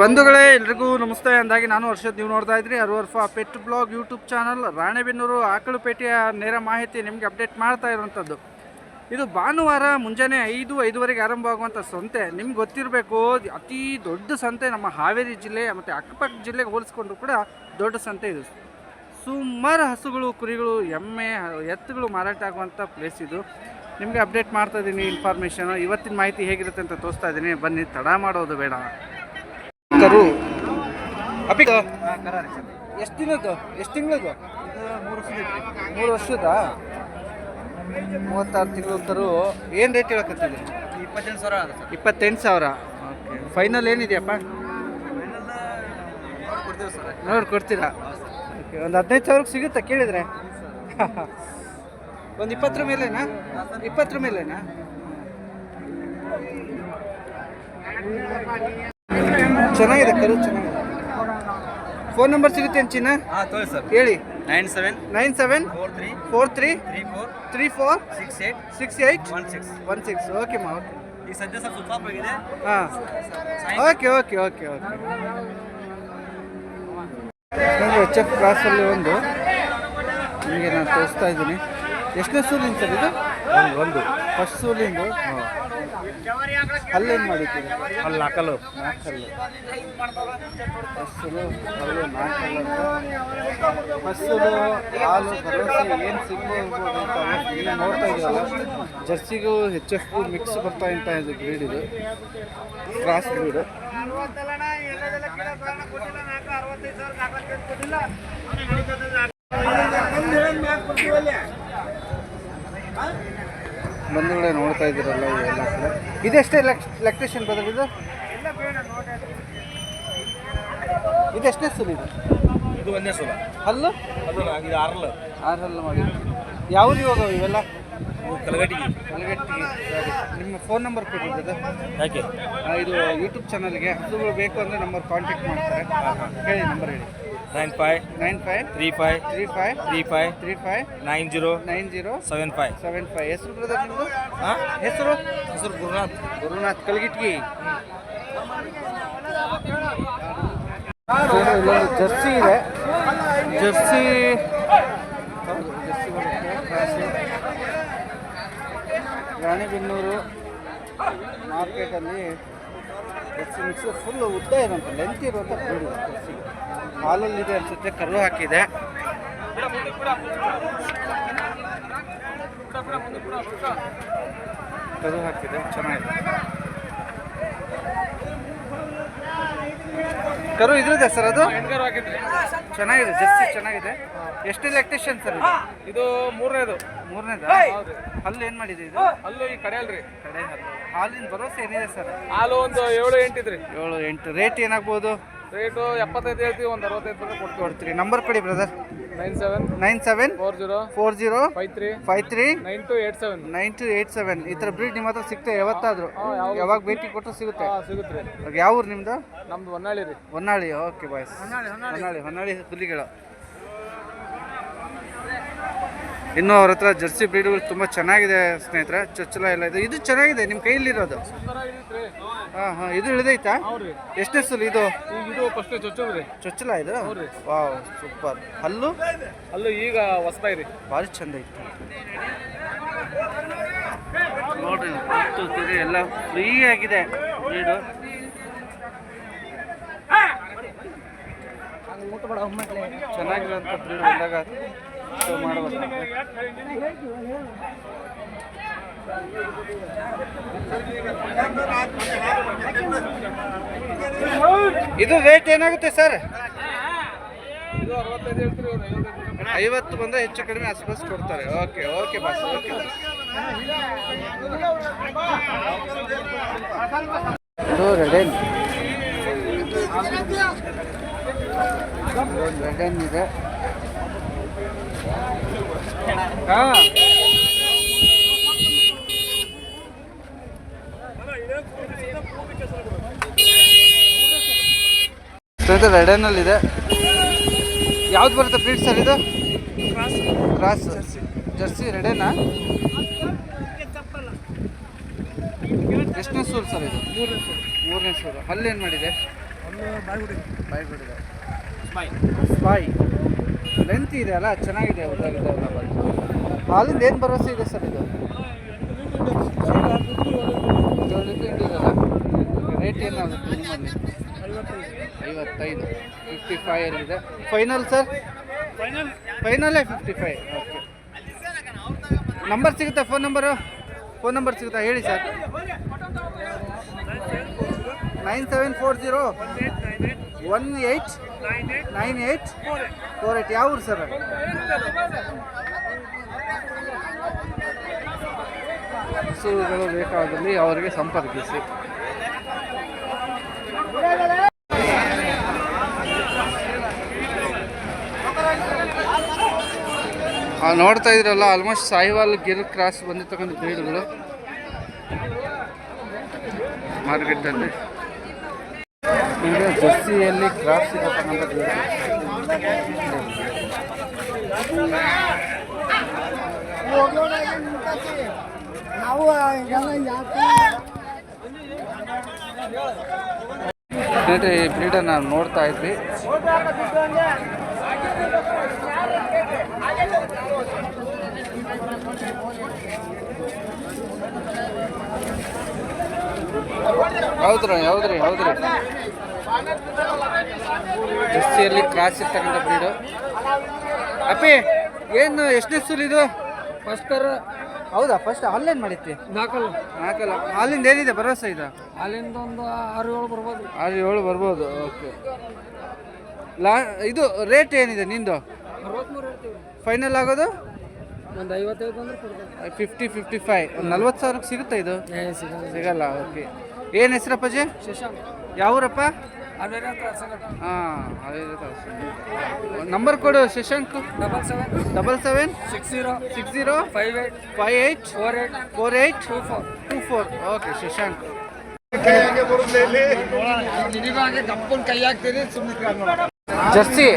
ಬಂಧುಗಳೇ, ಎಲ್ರಿಗೂ ನಮಸ್ತೆ. ಅಂದಾಗಿ ನಾನು ವರ್ಷದ ನೀವು ನೋಡ್ತಾ ಇದ್ರಿ ಅರ್ವರ್ಫ pet blog YouTube channel. Ranebennur ಆಕಳುಪೇಟೆಯ ನೇರ ಮಾಹಿತಿ ನಿಮಗೆ ಅಪ್ಡೇಟ್ ಮಾಡ್ತಾ ಇರುವಂಥದ್ದು. ಇದು ಭಾನುವಾರ ಮುಂಜಾನೆ ಐದು, ಐದುವರೆಗೆ ಆರಂಭ ಆಗುವಂಥ ಸಂತೆ. ನಿಮ್ಗೆ ಗೊತ್ತಿರಬೇಕು, ಅತಿ ದೊಡ್ಡ ಸಂತೆ ನಮ್ಮ ಹಾವೇರಿ ಜಿಲ್ಲೆ, ಮತ್ತು ಅಕ್ಕಪಕ್ಕ ಜಿಲ್ಲೆಗೆ ಹೋಲಿಸ್ಕೊಂಡ್ರು ಕೂಡ ದೊಡ್ಡ ಸಂತೆ ಇದು. ಸುಮಾರು ಹಸುಗಳು, ಕುರಿಗಳು, ಎಮ್ಮೆ, ಎತ್ತುಗಳು ಮಾರಾಟ ಆಗುವಂಥ ಪ್ಲೇಸ್ ಇದು. ನಿಮಗೆ ಅಪ್ಡೇಟ್ ಮಾಡ್ತಾ ಇದ್ದೀನಿ ಇನ್ಫಾರ್ಮೇಷನ್ ಇವತ್ತಿನ ಮಾಹಿತಿ ಹೇಗಿರುತ್ತೆ ಅಂತ ತೋರಿಸ್ತಾ ಇದ್ದೀನಿ ಬನ್ನಿ ತಡ ಮಾಡೋದು ಬೇಡ. ಕರು. ಅಪಿಕ ಎಷ್ಟು ದಿನದ್ದು? ಎಷ್ಟು ತಿಂಗಳದು ಮೂರು ವರ್ಷದ ಮೂವತ್ತಾರು ತಿಂಗಳು ಕರು. ಏನು ರೇಟ್ ಹೇಳಕತ್ತಿದೆ ಇಪ್ಪತ್ತೆಂಟು ಸಾವಿರ ಇಪ್ಪತ್ತೆಂಟು ಸಾವಿರ. ಓಕೆ. ಫೈನಲ್ ಏನಿದೆಯಪ್ಪ? ನೋಡಿ ಕೊಡ್ತೀರಾ ಓಕೆ ಒಂದು ಹದಿನೈದು ಸಾವಿರಕ್ಕೆ ಸಿಗುತ್ತಾ ಕೇಳಿದರೆ? ಒಂದು ಇಪ್ಪತ್ತರ ಮೇಲೆನಾ? ಇಪ್ಪತ್ತರ ಮೇಲೆನಾ? ಚೆನ್ನಾಗಿದೆ ಕರು ಚೆನ್ನಾಗಿದೆ. ಫೋನ್ ನಂಬರ್ ಸಿಗುತ್ತೆ ಅಂಚಿನ ಸರ್. ಹೇಳಿ. Nine seven nine seven four three four three three four three four six eight six eight one six. One six. Okay ಮಾ ಓಕೆ ಈಗ ಸದ್ಯ ಸ್ವಲ್ಪ ಸುತ್ತಾಪ್ ಆಗಿದೆ. ಹಾಂ. Okay okay okay okay H F ಕ್ರಾಸಲ್ಲಿ ಒಂದು. ನಿಮಗೆ ನಾನು ತೋರಿಸ್ತಾ ಇದ್ದೀನಿ. ಎಷ್ಟನೇ ಸೂಲಿಂಗ್ ಸರ್ ಇದು? ಒಂದು ಫಸ್ಟ್ ಸೂಲಿಂದು ಅಲ್ಲೇನು ಮಾಡಿದ್ದೀರಿ? ಅಲ್ಲಿ ಹಾಕಲು ನಾಲ್ಕಲ್ಲು ಫಸ್ಟು ಅಲ್ಲು ನಾಲ್ಕಲ್ಲು ಫಸ್ಟು ಹಾಲು ಭರವಸೆ ಏನು ಸಿಗ್ಬೋದು ಅಂತ ನೀವು ನೋಡ್ತಾ ಇದ್ದೀರಲ್ಲ ಜರ್ಸಿಗೂ ಎಚ್ ಎಫ್ಗೂ ಮಿಕ್ಸ್ ಬರ್ತಾ ಅಂತ ಇದು ಬ್ರೀಡ್ ಇದು. ಕ್ರಾಸ್ ಬ್ರೀಡು ಬಂಧುಗಳೇ ನೋಡ್ತಾ ಇದ್ದೀರಲ್ಲ ಇವೆಲ್ಲ ಕಡೆ. ಇದೆಷ್ಟೇ ಎಲೆಕ್ಟ್ರಿಷಿಯನ್ ಬದಲು ಇದು? ಇದೆಷ್ಟೇ ಸುಲ್ ಇದು? ಇದು ಒಂದೇ ಸುಲ. ಹಲ್ಲು? ಅದು ಇದು ಆರಲ್ಲ. ಆರು ಹಲ್ಲು ಮಾಡಿ ಯಾವ್ದು ಇವಾಗ ಇವೆಲ್ಲ? ಇದು ಕಲಗಟ್ಟಿಗೆ ಕಲಗಟ್ಟಿಗೆ ನಿಮ್ಮ ಫೋನ್ ನಂಬರ್ ಕೊಟ್ಟಿದ್ದು ಯಾಕೆ? ಇದು ಯೂಟ್ಯೂಬ್ ಚಾನಲ್ಗೆ ಹಸುಗಳು ಬೇಕು ಅಂದರೆ ನಂಬರ್ ಕಾಂಟ್ಯಾಕ್ಟ್ ಮಾಡ್ತಾರೆ. ಹೇಳಿ ನಂಬರ್ ಹೇಳಿ. Nine five nine five three five three five three five three five nine zero nine zero seven five seven five ಹೆಸರು ಬ್ರದರ್ ನಿಮ್ಮದು ಹಾಂ ಹೆಸರು ಹೆಸರು ಗುರುನಾಥ್ ಗುರುನಾಥ್ ಕಲ್ಗಿಟ್ಗಿ ಇಲ್ಲೊಂದು ಜರ್ಸಿ ಇದೆ. ಜರ್ಸಿ ರಾಣಿಬೆನ್ನೂರು ಮಾರ್ಕೆಟಲ್ಲಿ ಜರ್ಸಿ ಮಿಕ್ಸ್ ಫುಲ್ ಉದ್ದ ಇರೋಂಥ ಲೆಂತ್ ಇರುವಂಥ ಜರ್ಸಿ. ಹಾಲಲ್ಲಿದೆ ಅನಿಸುತ್ತೆ ಕರು ಹಾಕಿದೆ. ಕರು ಹಾಕಿದೆ ಚೆನ್ನಾಗಿದೆ. ಕರು ಇದ್ರದೆ ಸರ್ ಅದು? ಚೆನ್ನಾಗಿದೆ ಜರ್ಸಿ ಚೆನ್ನಾಗಿದೆ. ಎಷ್ಟು ಎಲೆಕ್ಟ್ರಿಷಿಯನ್ ಸರ್ ಇದು? ಮೂರನೇದು. ಮೂರನೇದು? ಹಲ್ಲು ಏನು ಮಾಡಿದೆ ಇದು? ಹಲ್ಲು ಈ ಕಡೆ ಅಲ್ರಿ ಕಡೆ ಹಲ್ಲು ಹಾಲಿನ ಭರೋಸೆ ಏನಿದೆ ಸರ್? ಹಾಲು ಒಂದು ಏಳು ಎಂಟಿದ್ರಿ. ಏಳು ಎಂಟು. ರೇಟ್ ಏನಾಗ್ಬೋದು? ರೇಟು ಎಪ್ಪತ್ತೈದು ಹೇಳ್ತೀವಿ ಒಂದು ಅರವತ್ತೈದು ರೂಪಾಯಿ ಕೊಡ್ತೀವಿ. ಕೊಡ್ತೀರಿ. ನಂಬರ್ ಕೊಡಿ brother nine seven nine seven four zero four zero five three five three nine two eight seven nine two eight seven ಈ ಥರ ಬ್ರೀಡ್ ನಿಮ್ಮ ಹತ್ರ ಸಿಗ್ತದೆ ಯಾವತ್ತಾದರೂ? ಯಾವಾಗ ಭೇಟಿ ಕೊಟ್ಟರು ಸಿಗುತ್ತೆ. ಸಿಗುತ್ತೆ ಯಾವ ಊರು ನಿಮ್ಮದು ನಮ್ದು ಹೊನ್ನಾಳಿ ರೀ. ಹೊನ್ನಾಳಿ ಓಕೆ ಬಾಯ್ಸ್ ಹೊನ್ನಾಳಿ ಹೊನ್ನಾಳಿ ಹುಲಿಗಳು. ಇನ್ನು ಅವ್ರ ಹತ್ರ ಜರ್ಸಿ ಬ್ರೀಡ್ಗಳು ತುಂಬ ಚೆನ್ನಾಗಿದೆ ಸ್ನೇಹಿತರೆ. ಚೊಚ್ಚಲ ಎಲ್ಲ ಇದೆ. ಇದು ಚೆನ್ನಾಗಿದೆ ನಿಮ್ಮ ಕೈಯಲ್ಲಿರೋದು? ಹಾಂ ಹಾಂ ಇದು ಇಳಿದೈತಾ? ಎಷ್ಟು ಎಷ್ಟನೇ ಸಲ ಇದು? ಚೊಚ್ಚಲ ಇದು? Wow super. ಅಲ್ಲು ಅಲ್ಲು ಈಗ ಹೊಸದಾಗಿ ರೀ. ಭಾರಿ ಚಂದ ಇತ್ತು ನೋಡ್ರಿ ಎಲ್ಲ ಫ್ರೀ ಆಗಿದೆ ಬ್ರೀಡು ಚೆನ್ನಾಗಿರೋಂಥ ಬ್ರೀಡ್ ಬಂದಾಗ. ಇದು ರೇಟ್ ಏನಾಗುತ್ತೆ ಸರ್ ಐವತ್ತು ಬಂದ ಹೆಚ್ಚು ಕಡಿಮೆ ಆಸ್ಪಾಸ್ ಕೊಡ್ತಾರೆ. Okay okay boss okay red Dane red Dane ಇದೆ. ಹಾಂ. ಸ್ನೇಹಿತರೆ ರೆಡನಲ್ಲಿದೆ ಯಾವ್ದು ಬರುತ್ತೆ ಬ್ರೀಡ್ ಸರ್ ಇದು? ಕ್ರಾಸ್ ಜರ್ಸಿ ರೆಡೇನಾ ಎಷ್ಟನೇ ಸೂರು ಸರ್ ಇದು? ಮೂರನೇ ಸೂರು. ಮೂರನೇ ಸೂರು. ಹಲ್ಲೇನು ಮಾಡಿದೆ? ಬಾಯ್ ಬಾಯ್ಗುಡಿ ಬಾಯ್ ಬಿಡಿದೆ ಬಾಯ್ ಬಾಯಿ ಲೆಂತ್ ಇದೆ ಅಲ್ಲ ಚೆನ್ನಾಗಿದೆ ಉದ್ದಾಗಿದ್ದಾವೆಲ್ಲ ಬಂದು. ಹಾಲಿಂದ ಏನು ಭರವಸೆ ಇದೆ ಸರ್ ಇದು? ಏಳು ಲೀಟ್ರ್ ಹಿಂಡಿದಲ್ಲ ರೇಟ್ ಏನಾಗುತ್ತೆ ನಿಮ್ಮಲ್ಲಿ ಐವತ್ತೈದು ಐವತ್ತೈದು. ಫಿಫ್ಟಿ ಫೈವ್ ಇದೆ ಫೈನಲ್ ಸರ್ ಫೈನಲ್ ಫೈನಲ್ಲೇ ಫಿಫ್ಟಿ ಫೈವ್ ಓಕೆ ನಂಬರ್ ಸಿಗುತ್ತಾ ಫೋನ್ ನಂಬರು ಫೋನ್ ನಂಬರ್ ಸಿಗುತ್ತಾ? ಹೇಳಿ sir nine seven four zero one eight nine eight eight four eight ಯಾವ ಊರು ಸರ್ ಹಸುಗಳು ಬೇಕಾದಲ್ಲಿ ಅವರಿಗೆ ಸಂಪರ್ಕಿಸಿ. ನೋಡ್ತಾ ಇದ್ರಲ್ಲ ಆಲ್ಮೋಸ್ಟ್ ಸಾಯಿವಾಲ್ ಗಿರ್ ಕ್ರಾಸ್ ಬಂದಿರ್ತಕ್ಕಂಥ ಬ್ರೀಡ್ಗಳು ಮಾರ್ಕೆಟಲ್ಲಿ. ಈಗ ಜರ್ಸಿಯಲ್ಲಿ ಕ್ರಾಸ್ ಸಿಗತಕ್ಕಂಥ ಈ ಬ್ರೀಡನ್ನು ನೋಡ್ತಾ ಇದ್ವಿ. ಹೌದ್ರಿ ಹೌದ್ರಿ ಹೌದ್ರಿ. ಜರ್ಸಿಯಲ್ಲಿ ಕ್ರಾಸ್ ಇರ್ತಕ್ಕಂಥ ಬ್ರೀಡು ಅಪ್ಪಿ ಏನು ಎಷ್ಟು ಸೂಲ್ ಇದು? ಫಸ್ಟ್ ಕರ್ ಹೌದಾ ಫಸ್ಟ್ ಹಾಲೇನು ಮಾಡಿತ್ತು ನಾಲ್ಕಲ್ಲ. ನಾಲ್ಕಲ್ಲ. ಹಾಲಿಂದ ಏನಿದೆ ಭರವಸೆ ಇದು? ಅಲ್ಲಿಂದ ಒಂದು ಆರು ಏಳು ಬರ್ಬೋದು. ಆರು ಏಳು ಬರ್ಬೋದು ಓಕೆ ಲಾ ಇದು ರೇಟ್ ಏನಿದೆ ನಿಂದು? ಫೈನಲ್ ಆಗೋದು? ಒಂದು ಐವತ್ತೈದು ಅಂದರೆ ಫಿಫ್ಟಿ ಫಿಫ್ಟಿ ಫೈವ್ ಒಂದು ನಲ್ವತ್ತು ಸಾವಿರಕ್ಕೆ ಸಿಗುತ್ತೆ ಇದು? ಸಿಗಲ್ಲ. ಓಕೆ ಏನು ಹೆಸರಪ್ಪಾಜಿ? ಶಶಾಂಕ್. ಯಾವೂರಪ್ಪ? ಹಾಂ ಅದೇ ನಂಬರ್ ಕೊಡು Shashank. Double seven double seven six zero six zero five eight five eight four eight four eight two four two four okay Shashank ಕೈ ಹಾಕ್ತೀರಿ ಸುಮ್ಮನೆ ಜರ್ಸಿ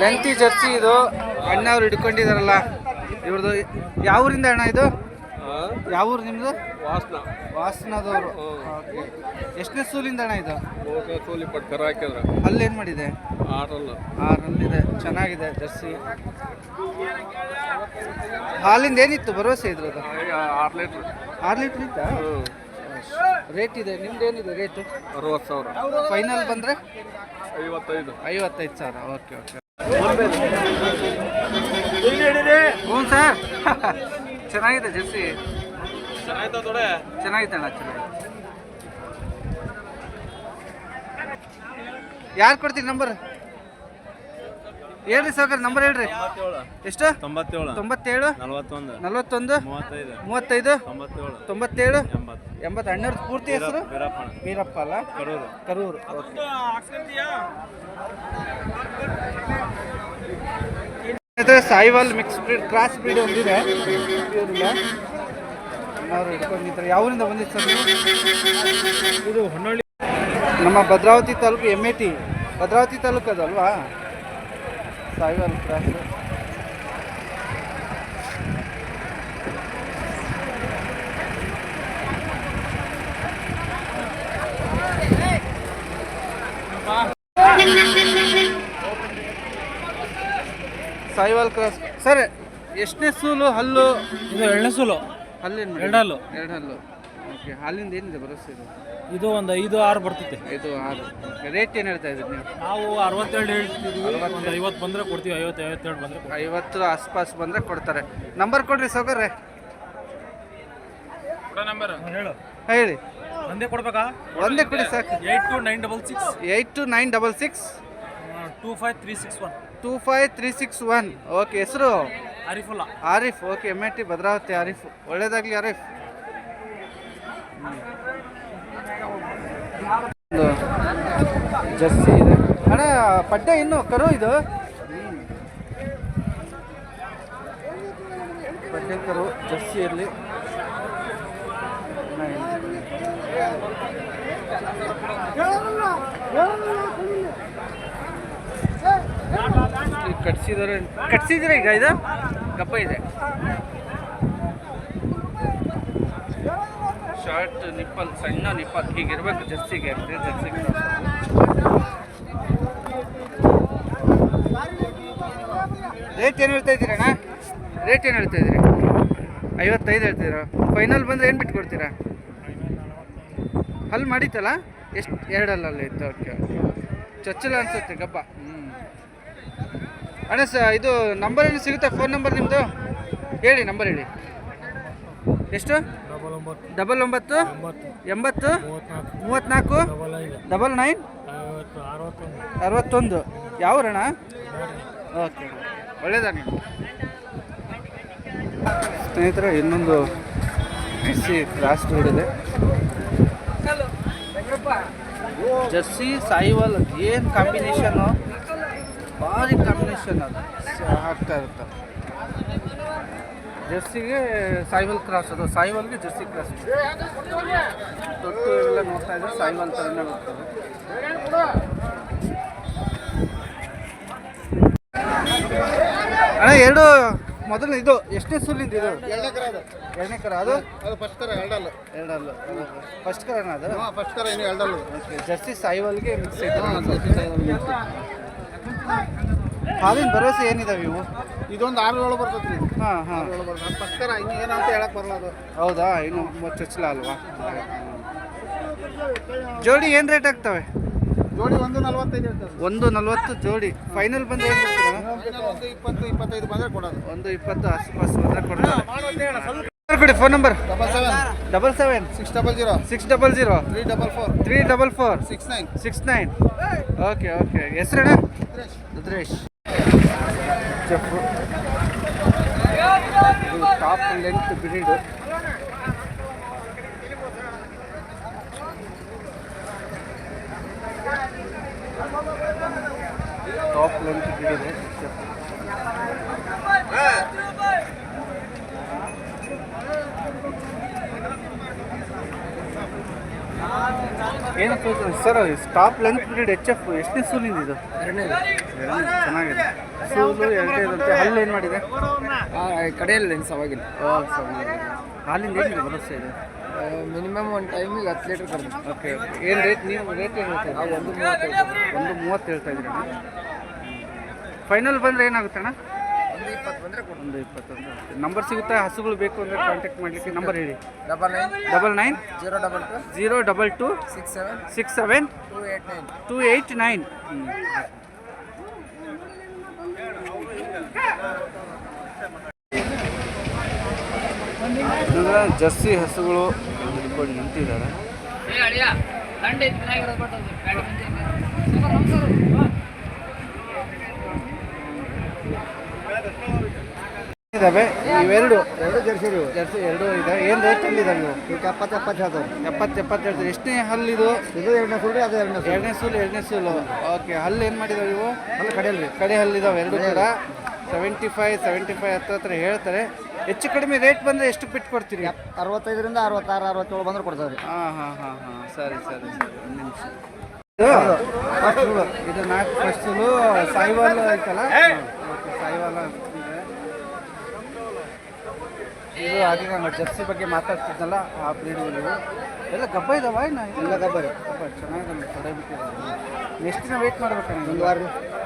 ಲೆಂತಿ ಜರ್ಸಿ ಇದು. ಅಣ್ಣವ್ರು ಹಿಡ್ಕೊಂಡಿದಾರಲ್ಲ. ಇವ್ರದ್ದು ಯಾವ ಊರಿಂದ ಅಣ್ಣ ಇದು? ಯಾವ ಊರು ನಿಮ್ಮದು ವಾಸನ. ವಾಸನದವರು. ಎಷ್ಟನೇ ಸೂಲಿಂದ ಅಣ್ಣ ಇದು? ಸೂಲಿ ಪಟ್ಟು ಕರ ಅಲ್ಲಿ ಅಲ್ಲೇನು ಮಾಡಿದೆ? ಆರಲ್ಲ. ಆರಲ್ಲಿದೆ. ಚೆನ್ನಾಗಿದೆ ಜರ್ಸಿ. ಹಾಲಿಂದ ಏನಿತ್ತು ಭರವಸೆ ಇದ್ರದ್ದು? ಆರು ಲೀಟ್ರ್. ಆರು ಲೀಟ್ರ್ ಇತ್ತಾ ರೇಟ್ ಇದೆ. ನಿಮ್ದು ಏನಿದೆ ರೇಟು? ಅರವತ್ತು ಸಾವಿರ. ಫೈನಲ್ ಬಂದರೆ? ಐವತ್ತೈದು. ಐವತ್ತೈದು ಸಾವಿರ. Okay okay. ಹ್ಞೂ ಸರ್. ಚೆನ್ನಾಗಿದೆ ಜರ್ಸಿ? ಚೆನ್ನಾಗಿತ್ತು ತೊಡೆ. ಚೆನ್ನಾಗಿದೆ ಅಣ್ಣ ಚೆನ್ನಾಗಿದೆ ಯಾರು ಕೊಡ್ತೀರಿ ನಂಬರ್ ಹೇಳ್ರಿ ಸಾವ್ಕಾರ ನಂಬರ್ ಹೇಳ್ರಿ. ಎಷ್ಟು? ತೊಂಬತ್ತೇಳು. ತೊಂಬತ್ತೇಳು. ನಲವತ್ತೊಂದು. ನಲ್ವತ್ತೊಂದು. ಮೂವತ್ತೈದು. ತೊಂಬತ್ತೇಳು. ಎಂಬತ್ತು. ಅಣ್ಣವ್ರ ಪೂರ್ತಿ ಹೆಸರು? ವೀರಪ್ಪ ಅಲ್ಲ? ಕರೂರು. ಕರೂರು. ಇದು Sahiwal mix breed cross breed ಒಂದಿದೆ. ಅವರು ಹಿಡ್ಕೊಂಡಿದ್ದಾರೆ ಯಾವೂರಿಂದ ಬಂದಿತ್ತು ಸರ್ ಇದು ಹೊನ್ನಳ್ಳಿ. ನಮ್ಮ ಭದ್ರಾವತಿ ತಾಲೂಕು M A T Bhadravati taluk ಅದಲ್ವಾ? Sahiwal cross Sahiwal cross. Sir ಎಷ್ಟನೇ ಸೂಲು ಹಲ್ಲು? ಇದು ಎರಡನೇ ಸೂಲು. ಹಲ್ಲಿನ ಎರಡು ಹಲ್ಲು. ಎರಡು ಹಲ್ಲು ಓಕೆ ಹಾಲಿಂದ ಏನಿದೆ ಭರವಸೆ ಇದು? ಇದು ಒಂದು ಐದು ಆರು ಬರ್ತೈತೆ. ಇದು ಆರು. ರೇಟ್ ಏನು ಹೇಳ್ತಾ ಇದ್ದೀರಿ ನೀವು? ನಾವು ಅರವತ್ತೆರಡು ಹೇಳ್ತೀವಿ ಒಂದು ಐವತ್ತು ಬಂದರೆ ಕೊಡ್ತೀವಿ ಐವತ್ತು ಐವತ್ತೆರಡು ಬಂದರೆ ಐವತ್ತು ಆಸ್ಪಾಸ್ ಬಂದರೆ ಕೊಡ್ತಾರೆ. ನಂಬರ್ ಕೊಡ್ರಿ ಸೌಕರ್ಯ. ನಂಬರ್ ಹೇಳು. ಹೇಳಿ. ಒಂದೇ ಕೊಡ್ಬೇಕಾ? ಒಂದೇ ಕೊಡಿ ಸಾಕು. Eight two nine double six. Eight two nine double six. Two five three six one. Two five three six one okay ಹೆಸರು? Arifulla Arif. Okay M I T Bhadravati Arif. ಒಳ್ಳೇದಾಗಲಿ ಆರಿಫ್. ಒಂದು ಜರ್ಸಿ ಇದೆ. ಅಣ್ಣ ಪಡ್ಡೆ ಇನ್ನು ಕರು ಇದು? ಪಡ್ಡೆ ಕರು ಜರ್ಸಿಯಲ್ಲಿ ಕಟ್ಸಿದಾರೆ. ಕಟ್ಸಿದ್ರೆ ಈಗ ಇದು? ಗಪ್ಪ ಇದೆ. ಶಾರ್ಟ್ ನಿಪ್ಪಲ್ ಸಣ್ಣ ನಿಪ್ಪಲ್. ಹೀಗಿರ್ಬೇಕು ಜರ್ಸಿಗೆ. ಜರ್ಸಿಗೆ. ರೇಟ್ ಏನು ಹೇಳ್ತಾ ಇದ್ದೀರಣ್ಣ ರೇಟ್ ಏನು ಹೇಳ್ತಾ ಇದ್ದೀರಿ? ಐವತ್ತೈದು ಹೇಳ್ತೀರಾ ಫೈನಲ್ ಬಂದರೆ ಏನು ಬಿಟ್ಟು ಕೊಡ್ತೀರಾ ಹಲ್ ಮಾಡಿತ್ತಲ್ಲ? ಎಷ್ಟು? ಎರಡಲ್ಲಲ್ಲಿ ಇತ್ತು. ಓಕೆ ಚಚ್ಚಲ ಅನ್ಸುತ್ತೆ ಗಬ್ಬ ಅಣ್ಣ ಸರ್ ಇದು ನಂಬರ್ ಏನು ಸಿಗುತ್ತೆ? ಫೋನ್ ನಂಬರ್ ನಿಮ್ಮದು ಹೇಳಿ ನಂಬರ್ ಹೇಳಿ. ಎಷ್ಟು? ಡಬಲ್ ಒಂಬತ್ತು, ಎಂಬತ್ತು ಮೂವತ್ತ್ನಾಲ್ಕು ಡಬಲ್ ನೈನ್ ಅರವತ್ತೊಂದು. ಯಾವಣ ಓಕೆ. ಒಳ್ಳೇದ ಸ್ನೇಹಿತರ ಸ್ನೇಹಿತರೆ ಇನ್ನೊಂದು ಜರ್ಸಿ ಕ್ರಾಸ್ ರೋಡ್ ಇದೆ ಜರ್ಸಿ, ಸಾಯಿವಾಲ್, ಏನು ಕಾಂಬಿನೇಷನ್ನು ಭಾರಿ ಕಾಂಬಿನೇಷನ್ ಅದು. ಆಗ್ತಾ ಇರುತ್ತೆ. ಜರ್ಸಿಗೆ ಸಾಯಿವಾಲ್ ಕ್ರಾಸ್ ಅದು. ಸಾಯಿವಾಲ್ಗೆ ಜರ್ಸಿ ಕ್ರಾಸ್ ದೊಡ್ಡ ಎಲ್ಲ ನೋಡ್ತಾ ಇದ್ರೆ ಸಾಯಿವಾಲ್ ಥರನೇ ಬರ್ತದೆ. ಅಣ್ಣ ಎರಡು ಮೊದಲು ಇದು ಎಷ್ಟನೇ ಸುಲಿಂದ ಇದು? ಎರಡನೇ ಕರ ಅದು. ಫಸ್ಟ್ ಕರ ಎರಡಲ್ಲ. ಎರಡಲ್ಲ. ಫಸ್ಟ್ ಕರನ ಅದು? ಫಸ್ಟ್ ಕರ ಇನ್ನು ಎರಡಲ್ಲ. ಜರ್ಸಿ ಸಾಯಿವಾಲ್ಗೆ ಮಿಕ್ಸ್ ಇದೆ ಹಾಲಿನ ಭರವಸೆ ಏನಿದಾವೆ ಇವು? ಇದೊಂದು ಆರು ಏಳು ಬರ್ತೈತಿ ಹಾಂ ಹಾಂ. ಏಳು ಬರ್ತದೆ. ಫಸ್ಟ್ ಇನ್ನು ಏನಂತ ಹೇಳಕ್ ಬರಲ್ಲ ಅದು. ಹೌದಾ? ಇನ್ನು ಚೊಚ್ಚಲ ಅಲ್ವಾ? ಜೋಡಿ ಏನು ರೇಟ್ ಆಗ್ತವೆ? ಜೋಡಿ ಒಂದು ನಲ್ವತ್ತೈದು ಒಂದು ನಲ್ವತ್ತು ಜೋಡಿ. ಫೈನಲ್ ಬಂದ್ರೆ ಏನು ಒಂದು ಇಪ್ಪತ್ತು ಇಪ್ಪತ್ತೈದು ಬಂದರೆ ಕೊಡೋದು. ಒಂದು ಇಪ್ಪತ್ತು ಆಸುಪಾಸು ಬಂದ್ರೆ ಕೊಡೋದು ಕೊಡಿ phone number double seven double seven six double zero six double zero three double four three double four six nine six nine okay okay ಹೆಸರೇಣ Rudresh. ಜಫ್ರು ಇದು top length breed top length breed ಇದೆ ಜಫ್ರು ಇದು sir stop length period H F ಎಷ್ಟನೇ ಸೂಲಿಂದ ಇದು? ಎರಡನೇ ಚೆನ್ನಾಗಿದೆ ಸೂಲು ಎರಡನೇದಂತೆ ಹಲ್ಲು ಏನು ಮಾಡಿದೆ? ಕಡೆಯಲ್ಲಿ ಲೆನ್ಸ್ ಅವಾಗಿಲ್ಲ. ಹಾಲಿಂದ ಏನಿದೆ ಭರವಸೆ ಇದೆ ಮಿನಿಮಮ್ ಒಂದು ಟೈಮಿಗೆ ಹತ್ತು ಲೀಟ್ರ್ ಕಡಿಮೆ ಓಕೆ ಏನು ರೇಟ್ ನೀವು ರೇಟ್ ಏನು ಹೇಳ್ತಾ ಒಂದು ಮೂವತ್ತು ಒಂದು ಮೂವತ್ತು ಹೇಳ್ತಾ ಇದ್ದೀರಾ ಫೈನಲ್ ಬಂದರೆ ಏನಾಗುತ್ತೆ ಅಣ್ಣ? ಒಂದು ಇಪ್ಪತ್ತು ಬಂದರೆ ಕೊಡು. ಒಂದು ಇಪ್ಪತ್ತೊಂದು ನಂಬರ್ ಸಿಗುತ್ತೆ? ಹಸುಗಳು ಬೇಕು ಅಂದ್ರೆ ಕಾಂಟ್ಯಾಕ್ಟ್ ಮಾಡ್ಲಿಕ್ಕೆ ನಂಬರ್ ಹೇಳಿ. Double nine double nine zero double two zero double two six seven six seven two eight nine two eight nine Jersey ಹಸುಗಳು ಹಿಡ್ಕೊಂಡು ನಿಂತಿದ್ದಾರೆ. ಇದಾವೆ. ಇವೆರಡು. ಎರಡು ಜರ್ಸಿ ಜರ್ಸಿ ಎರಡು ಇದೆ ಏನು ರೇಟ್ ಇದಾವೆ ಇವು? ಈಗ ಎಪ್ಪತ್ತು ಎಪ್ಪತ್ತು ಹೇಳ್ತಾರೆ ಎಪ್ಪತ್ತು ಎಪ್ಪತ್ತು ಹೇಳ್ತಾರೆ ಎಷ್ಟನೇ ಹಲ್ಲಿದು ಇದು? ಎರಡನೇ ಸುಳ್ಳಿ ಅದು ಎರಡನೇ ಸುಳ್ಳಿ ಎರಡನೇ ಸೂಲು ಎರಡನೇ ಸೂಲು ಓಕೆ ಹಲ್ಲು ಏನು ಮಾಡಿದಾವೆ ಇವು? ಅಲ್ಲಿ ಕಡೆಯಲ್ಲಿ. ಕಡೆ ಹಲ್ಲಿದಾವೆ ಎರಡು ಕೂಡ. ಸೆವೆಂಟಿ ಫೈವ್ ಸೆವೆಂಟಿ ಫೈವ್ ಹತ್ರ ಹತ್ರ ಹೇಳ್ತಾರೆ. ಹೆಚ್ಚು ಕಡಿಮೆ ರೇಟ್ ಬಂದರೆ ಎಷ್ಟು ಬಿಟ್ಟು ಕೊಡ್ತೀರಿ? ಅರವತ್ತೈದರಿಂದ ಅರವತ್ತಾರು ಅರವತ್ತೇಳು ಬಂದ್ರೆ ಕೊಡ್ತಾರೆ ಹಾಂ ಹಾಂ ಹಾಂ ಹಾಂ. ಸರಿ ಸರಿ ಸರಿ. ಒಂದು ನಿಮಿಷ. ಇದು ನಾಲ್ಕು ಫಸ್ಟ್ ಸಾಯಿವಾಲ್ ಐತಲ್ಲ? ಸಾಯಿವಾಲ್ ಇದೆ. ಹಾಗೆ ನಾನು ಜರ್ಸಿ ಬಗ್ಗೆ ಮಾತಾಡ್ತಿದ್ದಲ್ಲ ಆ ಬ್ರೀಡ್ಗಳು ಎಲ್ಲ ಗಬ್ಬ ಇದಾವ ಏನು? ಎಲ್ಲ ಗಬ್ಬ ಇದೆ ಗಬ್ಬ ಚೆನ್ನಾಗಿದೆ ತೊಡೆ ಬಿಟ್ಟಿದ್ದಾರೆ ಎಷ್ಟು ದಿನ ವೇಟ್ ಮಾಡ್ಬೇಕು ಒಂದು ವಾರ.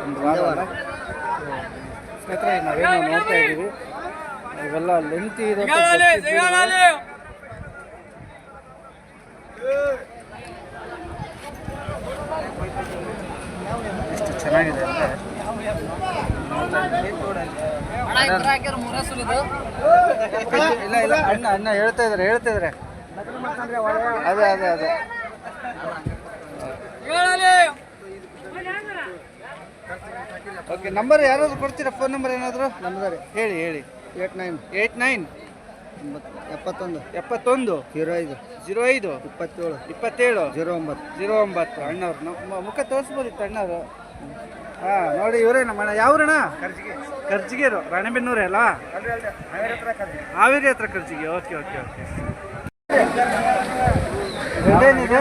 ಒಂದು ವಾರ ಅಲ್ಲ? ಸ್ನೇಹಿತರೆ ನಾವೇನು ನೋಡ್ತಾ ಇದ್ದೀವಿ. ಇವೆಲ್ಲ ಲೆಂತಿ ಇದೆ ಎಷ್ಟು ಚೆನ್ನಾಗಿದೆ ಅಂದರೆ ಇಲ್ಲ ಇಲ್ಲ ಅಣ್ಣ ಅಣ್ಣ ಹೇಳ್ತಾ ಇದಾರೆ ಹೇಳ್ತಾ ಇದಾರೆ. ಅದೇ ಅದೇ ಅದೇ. ಓಕೆ ನಂಬರ್ ಯಾರಾದ್ರು ಕೊಡ್ತೀರಾ? ಫೋನ್ ನಂಬರ್ ಏನಾದರೂ? ನಂಬರ್ ಹೇಳಿ. ಹೇಳಿ ಏಟ್ ನೈನ್. Eight nine. ಎಪ್ಪತ್ತೊಂದು. ಎಪ್ಪತ್ತೊಂದು. ಜೀರೋ ಐದು. ಜೀರೋ ಐದು. ಇಪ್ಪತ್ತೇಳು. ಇಪ್ಪತ್ತೇಳು. ಜೀರೋ ಒಂಬತ್ತು. ಜೀರೋ ಒಂಬತ್ತು. ಅಣ್ಣವ್ರು ನಮ್ಮ ಮುಖ ತೋರಿಸ್ಬೋದಿತ್ತು ಅಣ್ಣವರು? ಹಾಂ ನೋಡಿ ಇವರೇ ನಮ್ಮ ಅಣ್ಣ ಖರ್ಚಿಗೆ ಕರ್ಜಿಗೆ ಕರ್ಜಿಗೆರು ರಾಣೆಬೆನ್ನೂರೇ ಅಲ್ಲ? ಹಾವೇರಿ ಹತ್ರ ಖರ್ಜಿಗೆ okay okay okay. ಇದೇನಿದೆ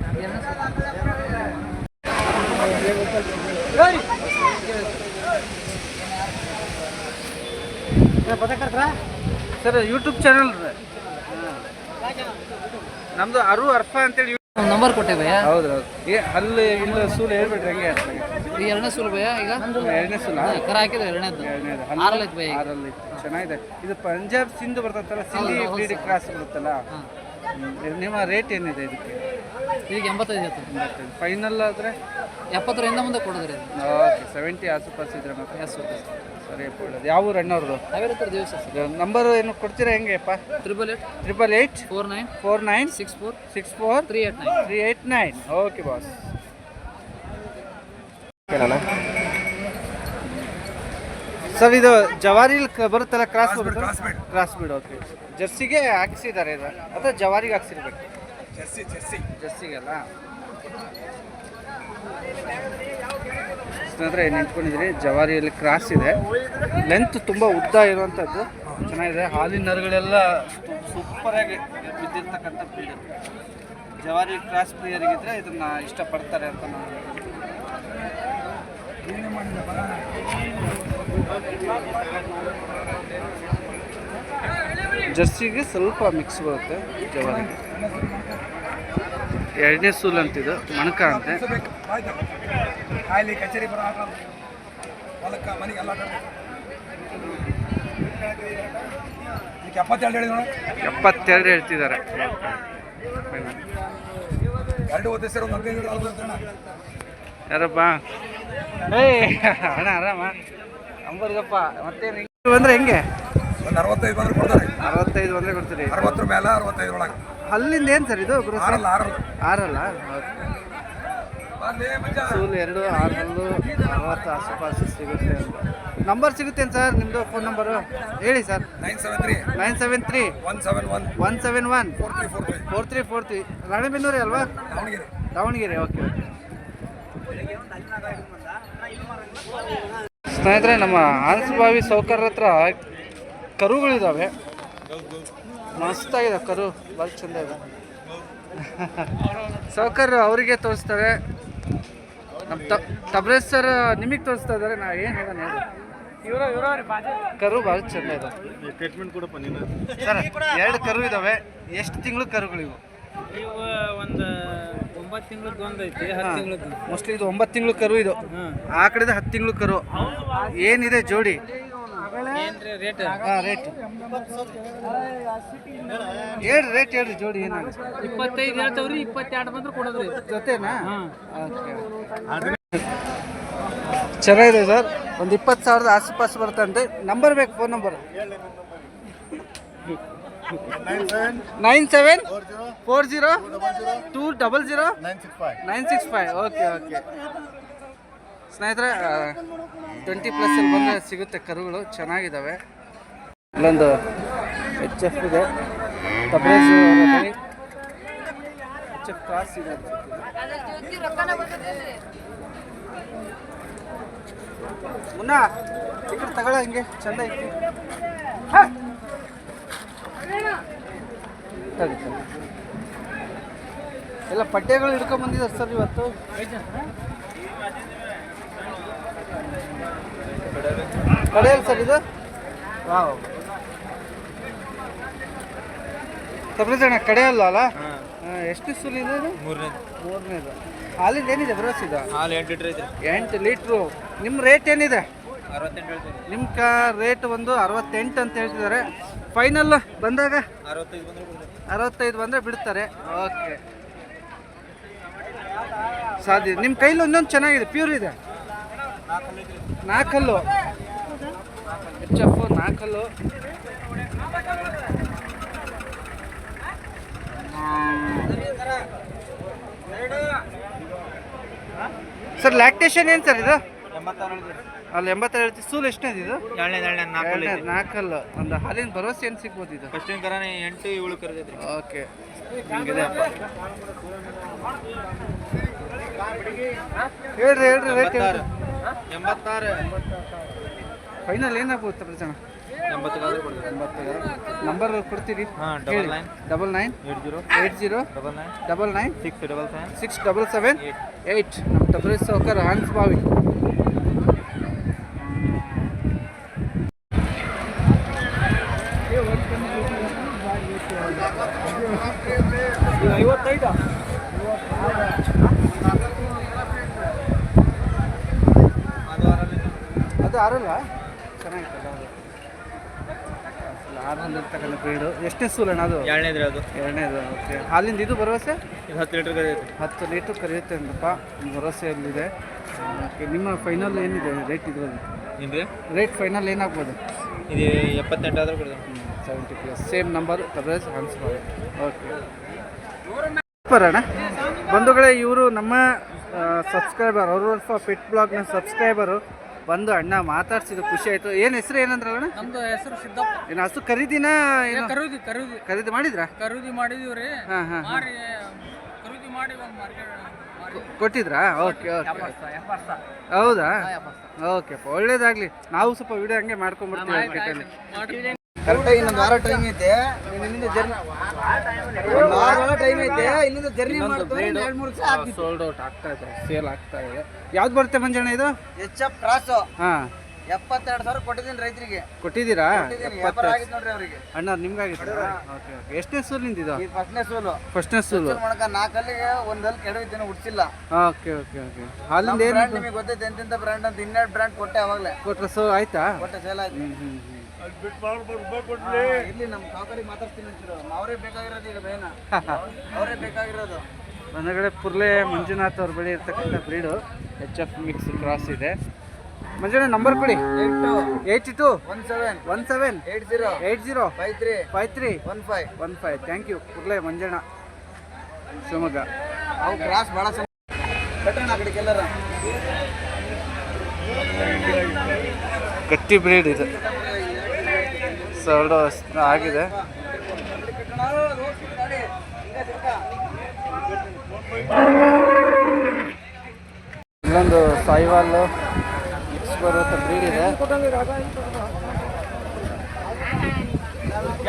sir YouTube channel ನಮ್ದು ಅರು ಅರ್ಫ ಅಂತೇಳಿ ನಂಬರ್ ಕೊಟ್ಟೆ ಭಯ್ಯ ಹೌದು. ಹೌದು ಅಲ್ಲಿ ಇಲ್ಲ ಸೂಲ್ ಹೇಳ್ಬಿಟ್ರಿ ಹೆಂಗೆ ಈ ಎರಡನೇ ಸೂಲ್ ಭಯ ಈಗ? ಎರಡನೇ ಸೂಲ್ ಕರ ಹಾಕಿದ್ರೆ ಎರಡನೇದು ಆರಲ್ಲಿ ಚೆನ್ನಾಗಿದೆ. ಇದು ಪಂಜಾಬ್ ಸಿಂಧು ಬರ್ತೈತಲ್ಲ ಸಿಂಧಿ ಕ್ರಾಸ್ ಬರುತ್ತಲ್ಲ. ನಿಮ್ಮ ರೇಟ್ ಏನಿದೆ ಇದಕ್ಕೆ? ಈಗ ಎಂಬತ್ತೈದು ಹೇಳ್ತೀನಿ. ಫೈನಲ್ ಆದರೆ? ಎಪ್ಪತ್ತರಿಂದ ಮುಂದೆ ಕೊಡೋದ್ರಿ ಓಕೆ ಸೆವೆಂಟಿ ಆಸುಪಾಸು ಇದ್ರೆ ಮತ್ತೆ? ಎಸ್ ಸರಿ ಒಳ್ಳೆದು. ಯಾವ ಊರು ಅಣ್ಣವ್ರದ್ದು? ಸಾವಿರ ದಿವಸ ನಂಬರ್ ಏನು ಕೊಡ್ತೀರಾ ಹೆಂಗೆಪ್ಪ triple eight triple eight four nine four nine six four six four three eight nine three eight nine okay boss sir ಇದು ಜವಾರಿ ಕ- ಬರುತ್ತಲ್ಲ ಕ್ರಾಸ್ ಕ್ರಾಸ್ ಬಿಡ್ ಓಕೆ ಜರ್ಸಿಗೆ ಹಾಕಿಸಿದ್ದಾರೆ ಇದು. ಅಥವಾ ಜವಾರಿಗೆ ಹಾಕ್ಸಿರ್ಬೇಕು? Jersey Jersey. ಜರ್ಸಿಗೆಲ್ಲ? ಸ್ನೇಹಿತರೆ ನಿಂತ್ಕೊಂಡಿದ್ರಿ ಜವಾರಿಯಲ್ಲಿ ಕ್ರಾಸ್ ಇದೆ. ಲೆಂತ್ ತುಂಬ ಉದ್ದ ಇರುವಂಥದ್ದು ಚೆನ್ನಾಗಿದೆ. ಹಾಲಿನ ಸೂಪರ್ ಸೂಪರಾಗಿ ಬಿದ್ದಿರ್ತಕ್ಕಂಥ ಬ್ರೀಡ್ ಜವಾರಿ ಕ್ರಾಸ್ ಪ್ರಿಯರಿಗಿದ್ರೆ ಇದನ್ನ ಇಷ್ಟಪಡ್ತಾರೆ ಅಂತ ನಾನು ಜರ್ಸಿಗೆ ಸ್ವಲ್ಪ ಮಿಕ್ಸ್ ಬರುತ್ತೆ ಜವಾರಿಗೆ ಎರಡನೇ ಸೂಲ್ ಅಂತಿದ್ದು ಮಣಕ ಅಂತೆ. ಎಪ್ಪತ್ತೆರಡು ಹೇಳಿ ಎಪ್ಪತ್ತೆರಡು ಹೇಳ್ತಿದ್ದಾರೆ. ಯಾರಪ್ಪ? ಏಯ್ ಅಣ್ಣ, ಆರಾಮ? ಅಂಬರ್ಗಪ್ಪ ಮತ್ತೇನು? ಹಿಂಗೆ ಬಂದ್ರೆ ಹೆಂಗೆ? ಒಂದು ಅರವತ್ತೈದು ಬಂದ್ರೆ ಕೊಡ್ತಾರೆ. ಅರವತ್ತೈದು ಬಂದ್ರೆ ಕೊಡ್ತೀರಿ. ಅರವತ್ತರ ಮೇಲೆ ಅರವತ್ತೈದು ಒಳಗೆ. ಅಲ್ಲಿಂದ ಏನು ಸರ್ ಇದು ಗುರು ಆರಲ್ಲ ಆರಲ್ಲ. ಆರಲ್ಲ? ಸೂಲ್ ಎರಡು ಆರಲ್ಲು ಅರವತ್ತು ಆಸುಪಾಸು ಸಿಗುತ್ತೆ ಅಂತ. ನಂಬರ್ ಸಿಗುತ್ತೇನು ಸರ್ ನಿಮ್ಮದು ಫೋನ್ ನಂಬರು ಹೇಳಿ sir. Nine seven three nine seven three one seven one one seven one four three four three four three four three ರಾಣೆಬೆನ್ನೂರಿ ಅಲ್ವಾ? ದಾವಣಗೆರೆ. ದಾವಣಗೆರೆ ಓಕೆ ಓಕೆ ಸ್ನೇಹಿತರೆ ನಮ್ಮ ಆನಸಬಾವಿ ಸೌಕರ್ಯ ಹತ್ರ ಕರುಗಳಿದ್ದಾವೆ ಮಸ್ತಾಗಿದೆ ಕರು ಭಾಳ ಚಂದ ಇದೆ. ಸೌಕರ್ಯ ಅವರಿಗೆ ತೋರಿಸ್ತಾರೆ. ನಮ್ಮ ತಬ್ರೇಶ್ ಸರ್ ನಿಮಗೆ ತೋರಿಸ್ತಾ ಇದ್ದಾರೆ ನಾ ಏನು ಹೇಳೋಣ ಹೇಳಿ ಕರು ಭಾಳ ಚಂದ ಇದೆ. ಟ್ರೀಟ್ಮೆಂಟ್ ಸರ್ ಎರಡು ಕರು ಇದ್ದಾವೆ ಎಷ್ಟು ತಿಂಗಳು ಕರುಗಳಿವು? ಇವು ಒಂದು ಮೋಸ್ಟ್ಲಿ ಇದು ಒಂಬತ್ತು ತಿಂಗಳು ಕರು ಇದು. ಆ ಕಡೆದ ಹತ್ತು ತಿಂಗಳು ಕರು. ಏನಿದೆ ಜೋಡಿ? ಏನ್ರಿ ರೇಟ್ ಹೇಳ್ರಿ ಜೋಡಿ ಏನಾಗುತ್ತೆ ಇಪ್ಪತ್ತೈದು ಹೇಳ್ತೇವ್ರಿ ಇಪ್ಪತ್ತೆರಡು ಬಂದ್ರೆ ಕೊಡೋದ್ರಿ. ಜೊತೆನಾ? ಓಕೆ ಚೆನ್ನಾಗಿದೆ ಸರ್. ಒಂದು ಇಪ್ಪತ್ತು ಸಾವಿರದ ಆಸುಪಾಸು ಬರುತ್ತಂತೆ. ನಂಬರ್ ಬೇಕು phone number. Nine seven four zero two double zero nine six five okay okay ಸ್ನೇಹಿತರೆ ಟ್ವೆಂಟಿ ಪ್ಲಸ್ ಬಂದರೆ ಸಿಗುತ್ತೆ ಕರುಗಳು. ಚೆನ್ನಾಗಿದ್ದಾವೆ ಇಲ್ಲೊಂದು ಎಚ್ ಎಫ್ ಇದೆ. ತಬ್ರೇಜ್ ಎಚ್ ಎಫ್ ಕ್ರಾಸ್ ಇದೆ ಮುನ್ನ ಈ ತಗೊಳ್ಳ ತಗೊಳ ಹಿಂಗೆ ಚಂದ ಐತಿ. ತಡಿ. ಎಲ್ಲ ಪಠ್ಯಗಳು ಹಿಡ್ಕೊಂಡ್ ಬಂದಿದ್ದಾರೆ ಸರ್ ಇವತ್ತು. ಕಡೆಯಲ್ಲಿ ಸರ್ ಇದು? ವಾವ್. ತಬ್ರೇಜ್ ಕಡೆ ಅಲ್ಲ? ಎಷ್ಟು ಸುಲ್ ಇದೆ ಮೂರನೇದು. ಮೂರನೇದು. ಹಾಲಿಂದ ಏನಿದೆ ಬ್ರೋಸ್ ಇದು? ಹಾಲು ಎಂಟು ಲೀಟ್ರ್ ಇದೆ ಎಂಟು ಲೀಟ್ರು. ನಿಮ್ಮ ರೇಟ್ ಏನಿದೆ? ನಿಮ್ಮ ಕ ರೇಟ್ ಒಂದು ಅರವತ್ತೆಂಟು ಅಂತ ಹೇಳ್ತಿದ್ದಾರೆ. ಫೈನಲ್ ಬಂದಾಗ? ಅರವತ್ತೈದು ಬಂದ್ರೆ ಅರವತ್ತೈದು ಬಂದರೆ ಬಿಡ್ತಾರೆ. ಓಕೆ. ಸಾಧ್ಯ. ನಿಮ್ಮ ಕೈಲಿ ಒಂದೊಂದು ಚೆನ್ನಾಗಿದೆ, ಪ್ಯೂರ್ ಇದೆ. ನಾಲ್ಕಲ್ಲು ಎಚ್ ಎಫ್ ನಾಲ್ಕಲ್ಲು ಸರ್ ಲ್ಯಾಕ್ಟೇಷನ್ ಏನು ಸರ್ ಇದು? ಅಲ್ಲಿ ಎಂಬತ್ತೆರಡು ಸೂಲ್ ಸೂಲ್ ಎಷ್ಟನೇದು ಇದು? ಎರಡನೇ ಎರಡನೇ ನಾಲ್ಕು ನಾಲ್ಕಲ್ಲು. ಒಂದು ಹಾಲಿನ ಭರವಸೆ ಏನು ಸಿಗ್ಬೋದು ಇದು. ಫಸ್ಟಿನ ಕರಾನೆ ಎಂಟು ಏಳು ಕರೆದಿದ್ರು. ಓಕೆ. ಹಿಂಗಿದೆ. ಹೇಳ್ರಿ ಹೇಳ್ರಿ ರೇಟ್ ಎಂಬತ್ತಾರು. ಎಂಬತ್ತಾರು. ಫೈನಲ್ ಏನಾಗ್ಬೋದು ಪ್ರಜನ ನಂಬರ್ ಕೊಡ್ತೀರಿ? Double nine eight zero eight zero double nine double nine six double seven six double seven eight ನಮ್ಮ ಟಬ್ರಿ ಸೌಕರ್ ಹಾನ್ಸ್ ಬಾವಿ ಐವತ್ತೈದು ಅದು ಆರಲ್ಲ? ಚೆನ್ನಾಗಿತ್ತಲ್ಲ ಅದು. ಆರು ಹೊಂದಿರ್ತಕ್ಕಂಥ ಬ್ರೀಡು ಎಷ್ಟನೇ ಸೂಲಣ್ಣ ಅದು ಎರಡನೇದು ಅದು ಎರಡನೇದು ಓಕೆ ಹಾಲಿಂದ ಇದು ಭರವಸೆ? ಇದು ಹತ್ತು ಲೀಟರ್ ಕರಿಯುತ್ತೆ. ಹತ್ತು ಲೀಟ್ರ್ ಕರೆಯುತ್ತೆ ಅಂದಪ್ಪ ಭರವಸೆಯಲ್ಲಿದೆ ಓಕೆ ನಿಮ್ಮ ಫೈನಲ್ ಏನಿದೆ? ರೇಟ್ ಇದ್ರಲ್ಲಿ? ರೇಟ್ ಫೈನಲ್ ಏನಾಗ್ಬೋದು? ಇದು ಎಪ್ಪತ್ತೆಂಟು ಆದ್ರೆ ಕೊಡ್ತೀವಿ seventy plus same number coverage ಅನ್ಸ್ಬೋದು okay ಬರೋಣ. ಬಂಧುಗಳೇ ಇವರು ನಮ್ಮ ಸಬ್ಸ್ಕ್ರೈಬರ್ ಅವ್ರ ಫಿಟ್ ಬ್ಲಾಗ್ನ ಸಬ್ಸ್ಕ್ರೈಬರು ಬಂದು ಅಣ್ಣ ಮಾತಾಡ್ಸಿದ್ದು ಖುಷಿ ಆಯಿತು. ಏನು ಹೆಸರು ಏನಂದ್ರಲ್ಲ ಅಣ್ಣ? ನಮ್ದು ಹೆಸರು ಸಿದ್ದಪ್ಪ. ಏನು ಹಸು ಖರೀದಿನ ಏನು? ಖರೀದಿ ಖರೀದಿ ಖರೀದಿ ಮಾಡಿದ್ರಾ? ಖರೀದಿ ಮಾಡಿದೀವ್ರಿ. ಹಾಂ ಹಾಂ ಖರೀದಿ ಮಾಡಿ ಒಂದು ಮಾರ್ಕೆಟ್ ಮಾರಿ. ಕೊಟ್ಟಿದ್ರಾ? Okay okay. ಹೌದಾ? ಓಕೆಪ್ಪ ಒಳ್ಳೇದಾಗಲಿ. ನಾವು ಸ್ವಲ್ಪ ವಿಡಿಯೋ ಹಂಗೆ ಮಾಡ್ಕೊಂಡ್ಬಿಡ್ತೀವಿ ಪೇಟೆಯಲ್ಲಿ ಕರೆಕ್ಟಾಗಿ ಇನ್ನೊಂದು ವಾರ ಟೈಮ್ ಐತೆ. ಇನ್ನೊಂದು ಜರ್ನಿ ಒಂದು ವಾರ ಟೈಮ್ ಐತೆ. ಇಲ್ಲಿಂದ ಜರ್ನಿ ಮಾಡ್ತಾರೆ ಎರಡು ಮೂರು ದಿವಸ ಆಗ್ತಿತ್ತು ಸೋಲ್ಡ್ ಔಟ್ ಆಗ್ತಾ ಇದೆ. ಸೇಲ್ ಆಗ್ತಾ ಇದೆ. ಯಾವ್ದು ಬರುತ್ತೆ ಮಂಜಣ್ಣ ಇದು? ಎಚ್ ಎಫ್ ಕ್ರಾಸು ಹಾಂ. ಎಪ್ಪತ್ತೆರಡು ಸಾವಿರ ಕೊಟ್ಟಿದ್ದೀನಿ ರೈತರಿಗೆ. ಕೊಟ್ಟಿದ್ದೀರಾ? ಆಗಿತ್ತು ನೋಡ್ರಿ ಅವರಿಗೆ. ಅಣ್ಣ ನಿಮ್ಗಾಗಿತ್ತು? ಓಕೆ ಓಕೆ ಎಷ್ಟನೇ ಸೂಲಿಂದ ಇದು ಫಸ್ಟ್ನೇ ಸೋಲು. ಫಸ್ಟ್ನೇ ಸೂಲು. ಮಾಡಕ ನಾಲ್ಕಲ್ಲಿಗೆ ಒಂದಲ್ಲಿ ದಿನ ಹುಡ್ಸಿಲ್ಲ ಓಕೆ ಓಕೆ ಓಕೆ ಅಲ್ಲಿಂದ ಏನು ನಿಮಗೆ ಗೊತ್ತೈತೆ ಎಂತೆಂಥ ಬ್ರ್ಯಾಂಡ್ ಅಂತ ಇನ್ನೆರಡು ಬ್ರ್ಯಾಂಡ್ ಕೊಟ್ಟೆ ಅವಾಗಲೇ. ಕೊಟ್ಟರೆ ಸೊ ಆಯ್ತಾ? ಕೊಟ್ಟೆ ಸೇಲ್ ಆಯ್ತು. ಹ್ಞೂ ಹ್ಞೂ ಇಲ್ಲಿ ನಮ್ಮ ಕಾಕರಿಗೆ ಮಾತಾಡ್ತೀನಿ ಅಂತಿರು. ಅವರೇ ಬೇಕಾಗಿರೋದು ಈಗ ಬೇನ ಅವರೇ ಬೇಕಾಗಿರೋದು. ಮನೆಗಡೆ ಪುರ್ಲೆ ಮಂಜುನಾಥ್ ಅವ್ರ ಬಳಿ ಇರ್ತಕ್ಕಂಥ breed H F mix cross ಇದೆ. ಮಂಜುನಾಥ್ ನಂಬರ್ ಕೊಡಿ. Eight eighty two one seven. One seven. Eight zero. Eight zero. Five three. Five three. One five. One five. Thank you. Purle Manjanna Shivamogga. ಅವು ಕ್ರಾಸ್ ಭಾಳ ಕಟ್ಟಣ ಆ ಕಡೆ ಎಲ್ಲರ. ಗಟ್ಟಿ bread ಇದು. ಸೊರಡು ಆಗಿದೆ. ಇನ್ನೊಂದು ಸಾಯಿವಾಲು ಮಿಕ್ಸ್ ಬರುತ್ತೆ ಬ್ರೀಡ್ ಇದೆ.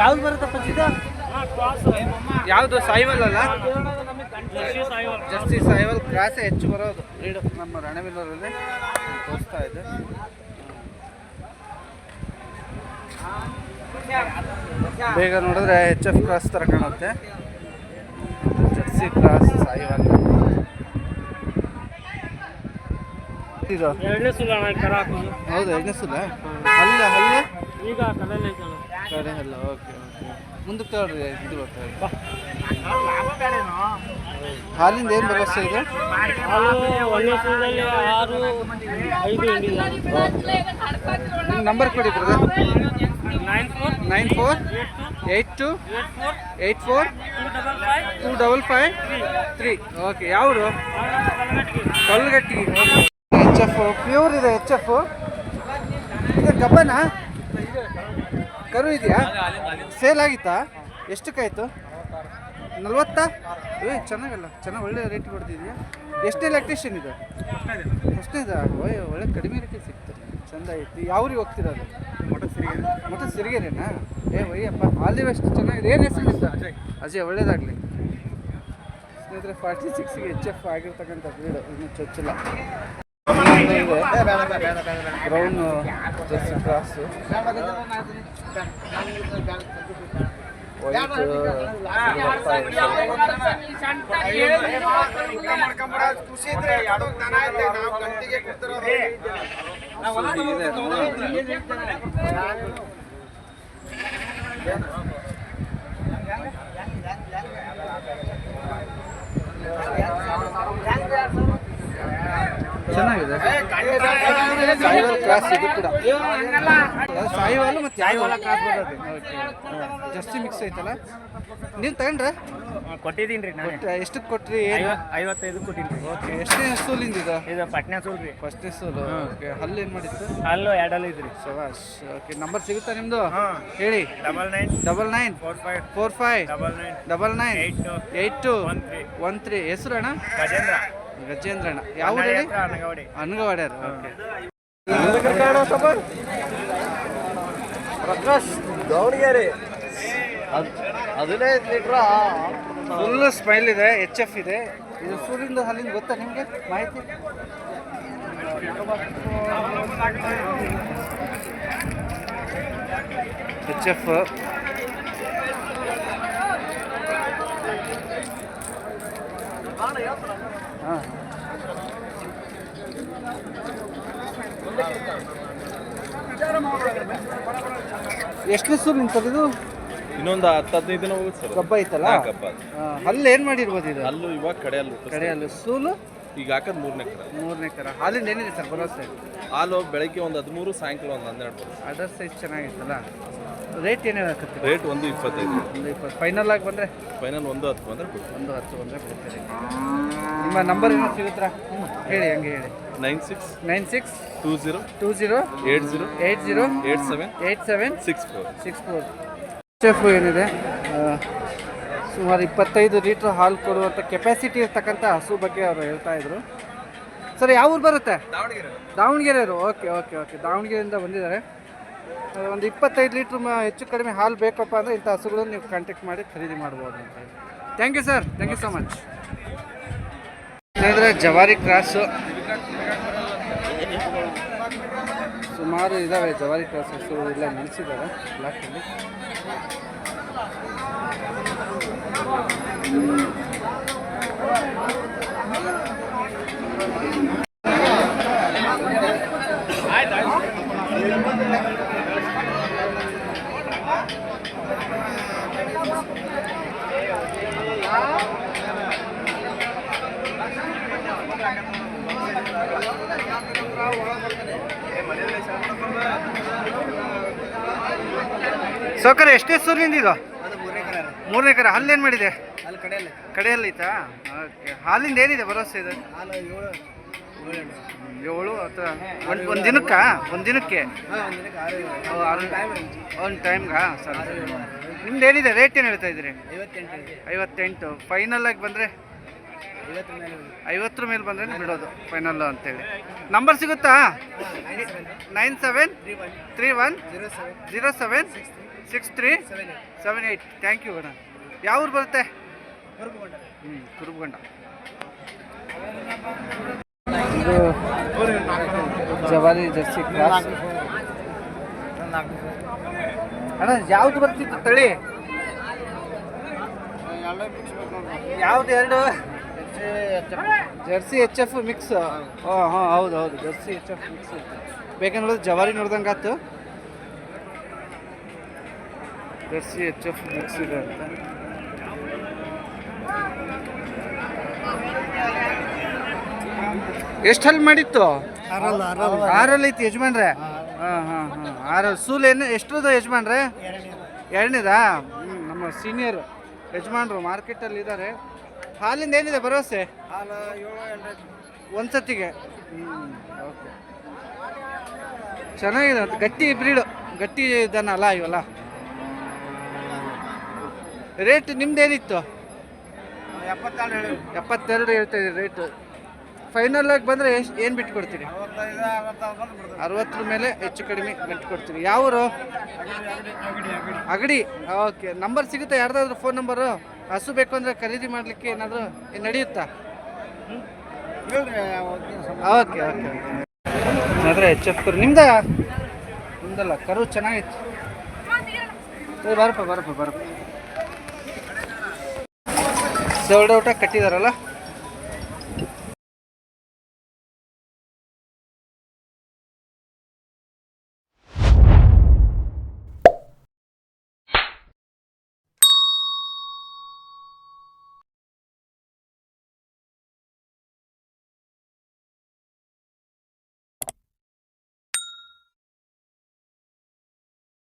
ಯಾವ್ದು ಸಿದ್ದ ಯಾವುದು ಸಾಯಿವಾಲ್ ಅಲ್ಲ? ಜರ್ಸಿ ಸಾಯಿವಾಲ್. ಕ್ರಾಸೆ ಹೆಚ್ಚು ಬರೋದು. ಬ್ರೀಡ್ ನಮ್ಮ ರಣವಿಲ್ಲರಲ್ಲಿ ತೋರಿಸ್ತಾ ಇದೆ. ಬೇಗ ನೋಡಿದ್ರೆ ಎಚ್ ಎಫ್ ಕ್ರಾಸ್ ತರ ಕಾಣುತ್ತೆ. Jersey cross Sahiwal. ಇದು. ಹೌದು ಎರಡನೇ ಸುಲ ಅಲ್ಲ ಹಲ್ಲು ಈಗ ಕಡಲೆ ಐತಲ್ಲ. ಓಕೆ ಓಕೆ ಮುಂದಕ್ಕೆ ತಗೊಳ್ರಿ ಇದು ಬರ್ತಾ ಇದೆ ಹಾಲಿಂದ ಏನು ವ್ಯವಸ್ಥೆ ಇದೆ? ಆರು ಐದು ನಂಬರ್ ಕೊಡಿ brother nine four eight two eight four two double five three okay ಯಾವರು? ಕಲ್ಗಟ್ಟಿ ಎಚ್ ಎಫ್ ಪ್ಯೂರ್ ಇದೆ ಎಚ್ ಎಫ್ ಇದು ಗಬ್ಬನ ಕರು ಇದೆಯಾ? ಸೇಲ್ ಆಗಿತ್ತಾ? ಎಷ್ಟಕ್ಕಾಯ್ತು? ನಲ್ವತ್ತಾ? ಏ ಚೆನ್ನಾಗಲ್ಲ. ಚೆನ್ನಾಗಿ ಒಳ್ಳೆ ರೇಟ್ ಕೊಡ್ತಿದ್ಯಾ? ಎಷ್ಟನೇ ಎಲೆಕ್ಟ್ರಿಷಿಯನ್ ಇದು? ಎಷ್ಟನೇದ ಓಯ್, ಒಳ್ಳೆ ಕಡಿಮೆ ರೇಟಿಗೆ ಸಿಕ್ತು. ಚಂದ ಐತಿ ಯಾವ್ರಿಗೆ ಹೋಗ್ತಿರೋದು ಮಠ ಸಿರಿಗೆರೆನಾ? ಏ, ಒಯ್ಯಪ್ಪ ಆಲ್ ಬೆಸ್ಟ್ ಚೆನ್ನಾಗಿದೆ. ಏನು ಹೆಸರು ಅಜಯ್ ಅಜಯ್, ಒಳ್ಳೇದಾಗಲಿ. ಸ್ನೇಹಿತರೆ ಫಾರ್ಟಿ ಸಿಕ್ಸ್ಗೆ ಎಚ್ ಎಫ್ ಆಗಿರ್ತಕ್ಕಂಥ ಬೀಡು ಇನ್ನೂ ಚೊಚ್ಚಿಲ್ಲ ಬ್ರೌನ್ ಜರ್ಸಿ ಕ್ರಾಸು ವೈಟ್ ಚೆನ್ನಾಗಿದೆ. ಸಾಯಿವಾಲ್ ಕ್ರಾಸ್ ಇದು ಕೂಡ. ಸಾಯಿವಾಲ್ ಮತ್ತು ಯಾಯಿವಾಲ ಕ್ರಾಸ್ ಬರ್ತದೆ. ಜಾಸ್ತಿ ಮಿಕ್ಸ್ ಐತಲ್ಲ ನೀವು ತಗೊಂಡ್ರೆ? ಕೊಟ್ಟಿದ್ದೀನಿ ರೀ ನಾನು. ಎಷ್ಟಕ್ಕೆ ಕೊಟ್ರಿ? ಏನು? ಐವತ್ತೈದು ಕೊಟ್ಟಿನಿ ಓಕೆ ಎಷ್ಟನೇ ಸೂಲಿಂದ ಇದು? ಇದು ಪಟ್ನೆ ಸೂಲ್ ರೀ. ಫಸ್ಟ್ನೇ ಸೂಲು ಓಕೆ ಹಲ್ಲು ಏನು ಮಾಡಿತ್ತು ಹಲ್ಲು ಎರಡಲ್ಲಿ ಇದ್ರಿ. ಶವಾಶ್ ಓಕೆ ನಂಬರ್ ಸಿಗುತ್ತಾ ನಿಮ್ಮದು ಹೇಳಿ. Double nine double nine four five four five double nine double nine eight two one three one three ಹೆಸರು ಅಣ್ಣ? ಗಜೇಂದ್ರ. ಗಜೇಂದ್ರ ಅಣ್ಣ ಯಾವ ಅನಗವಾಡಿ ಅನ್ಗವಾಡ್ಯಾರ ಓಕೆ. ಪ್ರಕಾಶ್ ದಾವಣಗೆರೆ. ಹದಿನೈದು ಲೀಟ್ರ ಫುಲ್ ಸ್ಮೈಲ್ ಇದೆ ಎಚ್ ಎಫ್ ಇದೆ. ಇದು ಸೂರ್ಯಿಂದ ಅಲ್ಲಿಂದ ಗೊತ್ತಾ ನಿಮಗೆ? ಮಾಹಿತಿ? ಎಚ್ ಎಫ್ ಹಾಂ. ಎಷ್ಟು ದಿವಸ ನಿಂತದ್ದು ಇದು? ಇನ್ನೊಂದು ಹತ್ತು ಹದಿನೈದು ದಿನ ಹೋಗುತ್ತೆ ಸರ್. ಕಬ್ಬ ಐತಲ್ಲ? ಕಬ್ಬ. ಅಲ್ಲಿ ಏನು ಮಾಡಿರ್ಬೋದು ಇದು? ಅಲ್ಲೂ ಇವಾಗ ಕಡೆಯಲ್ಲೂ ಕಡೆ ಸೂಲು? ಈಗ ಹಾಕೋದು ಮೂರನೇ ಕರ. ಮೂರನೇ ಕರ. ಹಾಲಿಂದ ಏನಿದೆ ಸರ್ ಭರವಸೆ ಹಾಲು ಬೆಳಗ್ಗೆ ಒಂದು ಹದಿಮೂರು ಸಾಯಂಕಾಲ ಒಂದು ಹನ್ನೆರಡು ಬರುತ್ತೆ. ಅದರ್ ಸೈಜ್ ಚೆನ್ನಾಗಿತ್ತಲ್ಲ? ರೇಟ್ ಏನೇನು ಹಾಕುತ್ತೆ? ರೇಟ್ ಒಂದು ಇಪ್ಪತ್ತೈದು. ಒಂದು ಇಪ್ಪತ್ತು. ಫೈನಲ್ ಆಗಿ ಬಂದರೆ? ಫೈನಲ್ ಒಂದು ಹತ್ತು ಬಂದರೆ ಒಂದು ಹತ್ತು ಬಂದರೆ ಬಿಡ್ತೀರಿ. ನಿಮ್ಮ ನಂಬರ್ ಏನೋ ಸಿಗುತ್ತಾ? ಹೇಳಿ ಹಂಗೆ ಹೇಳಿ. Nine six nine six two zero two zero eight zero eight zero eight seven eight seven six four six four F ಏನಿದೆ? ಸುಮಾರು ಇಪ್ಪತ್ತೈದು ಲೀಟ್ರ್ ಹಾಲು ಕೊಡುವಂಥ ಕೆಪಾಸಿಟಿ ಇರ್ತಕ್ಕಂಥ ಹಸು ಬಗ್ಗೆ ಅವರು ಹೇಳ್ತಾ ಇದ್ರು. ಸರ್ ಯಾವ ಊರು ಬರುತ್ತೆ? ದಾವಣಗೆರೆಯವರು? Okay okay okay. ದಾವಣಗೆರೆಯಿಂದ ಬಂದಿದ್ದಾರೆ. ಒಂದು ಇಪ್ಪತ್ತೈದು ಲೀಟ್ರ್ ಮ ಹೆಚ್ಚು ಕಡಿಮೆ ಹಾಲು ಬೇಕಪ್ಪ ಅಂದರೆ ಇಂಥ ಹಸುಗಳನ್ನು ನೀವು ಕಾಂಟ್ಯಾಕ್ಟ್ ಮಾಡಿ ಖರೀದಿ ಮಾಡ್ಬೋದು ಅಂತ thank you sir thank you so much ಏನಂದರೆ ಜವಾರಿ ಕ್ರಾಸು. ಸುಮಾರು ಇದ್ದಾವೆ ಜವಾರಿ ಕ್ರಾಸ್ ಹಸುಗಳು ಇಲ್ಲ ನಿಲ್ಲಿಸಿದ್ದಾರೆ ಬ್ಲಾಕಲ್ಲಿ. ಸೌಕರ್ ಎಷ್ಟೇ ಸುರ್ ಇದು ಅದು ಮೂರನೇ ಕರ ಹಲ್ಲೇನು ಮಾಡಿದೆ? ಕಡೆಯಲ್ಲಿ. ಕಡೆಯಲ್ಲಿ ಐತಾ? ಓಕೆ. ಹಾಲಿಂದ ಏನಿದೆ ಭರವಸೆ ಇದೆ? ಹಾಲು ಏಳು ಏಳು ಅಥವಾ ಒಂದು ಒಂದು ದಿನಕ್ಕಾ? ಒಂದು ದಿನಕ್ಕೆ? ಒಂದ್ ಟೈಮ್ಗಾ ಸರ್ ನಿಮ್ದು ಏನಿದೆ? ರೇಟ್ ಏನು ಹೇಳ್ತಾ ಇದ್ರಿ ಐವತ್ತೆಂಟು. ಫೈನಲ್ ಆಗಿ ಬಂದರೆ? ಐವತ್ತರ ಮೇಲೆ. ಬಂದರೆ ಬಿಡೋದು. ಫೈನಲ್ ಅಂತೇಳಿ. ನಂಬರ್ ಸಿಗುತ್ತಾ? Nine seven three one zero seven six three seven eight thank you madam ಯಾವ ಊರು ಬರುತ್ತೆ? ಜವಾರಿ ಜರ್ಸಿ ಅಣ್ಣ ಯಾವ್ದು ಬರ್ತಿತ್ತು ತಳಿ? ಯಾವ್ದು ಎರಡು? ಜರ್ಸಿ ಎಚ್ ಎಫ್ ಮಿಕ್ಸ್ ಹಾಂ ಹಾಂ, ಹೌದು ಹೌದು, ಜರ್ಸಿ ಎಚ್ ಎಫ್ ಮಿಕ್ಸ್ ಬೇಕಂದ್ರೆ ಜವಾರಿ ನೋಡ್ದಂಗೆ ಆಯ್ತು. ಜರ್ಸಿ ಎಚ್ ಎಫ್ ಮಿಕ್ಸ್ ಇದೆ ಅಂತ. ಎಷ್ಟು ಹಲ್ ಮಾಡಿತ್ತು? ಆರಲ್ಲಿ ಐತಿ ಯಜಮಾನ್ರೆ? ಹಾಂ ಹಾಂ ಹಾಂ. ಆರಲ್ಲಿ. ಸೂಲ್ ಏನು ಎಷ್ಟರದ ಯಜಮಾನ್ರೆ? ಎರಡನೇದಾ. ಹ್ಞೂ ನಮ್ಮ ಸೀನಿಯರ್ ಯಜಮಾನ್ರು ಮಾರ್ಕೆಟಲ್ಲಿ ಇದ್ದಾರೆ. ಹಾಲಿಂದ ಏನಿದೆ ಭರವಸೆ? ಎಂಟು. ಒಂದ್ಸತಿಗೆ. ಹ್ಞೂ ಓಕೆ. ಚೆನ್ನಾಗಿದೆ. ಗಟ್ಟಿ ಬ್ರೀಡು. ಗಟ್ಟಿ ಇದನ್ನಲ್ಲ ಇವೆಲ್ಲ. ರೇಟ್ ನಿಮ್ದೇನಿತ್ತು? ಎಪ್ಪತ್ತೆರಡು ಹೇಳಿ ಎಪ್ಪತ್ತೆರಡು ಹೇಳ್ತಾ ಇದ್ದೀರಿ ರೇಟು. ಫೈನಲ್ ಆಗಿ ಬಂದರೆ ಎಷ್ಟು ಏನು ಬಿಟ್ಟು ಕೊಡ್ತೀರಿ? ಅರವತ್ತಾರು ಮೇಲೆ ಹೆಚ್ಚು ಕಡಿಮೆ ಬಿಟ್ಟು ಕೊಡ್ತೀರಿ. ಯಾವರು? ಅಗಡಿ. ಓಕೆ ನಂಬರ್ ಸಿಗುತ್ತೆ ಯಾರ್ದಾದ್ರು ಫೋನ್ ನಂಬರು ಹಸು ಬೇಕು ಅಂದರೆ ಖರೀದಿ ಮಾಡಲಿಕ್ಕೆ ಏನಾದರೂ ನಡೆಯುತ್ತಾ? ಓಕೆ ಓಕೆ ಆದರೆ ಎಚ್ ಎಫ್ ಕರು ನಿಮ್ದ? ನಿಮ್ದಲ್ಲ ಕರು ಚೆನ್ನಾಗಿತ್ತು ಬರಪ್ಪ ಬರಪ್ಪ ಬರಪ್ಪ. ಸೋಲ್ಡ್ ಔಟ ಕಟ್ಟಿದಾರಲ್ಲ?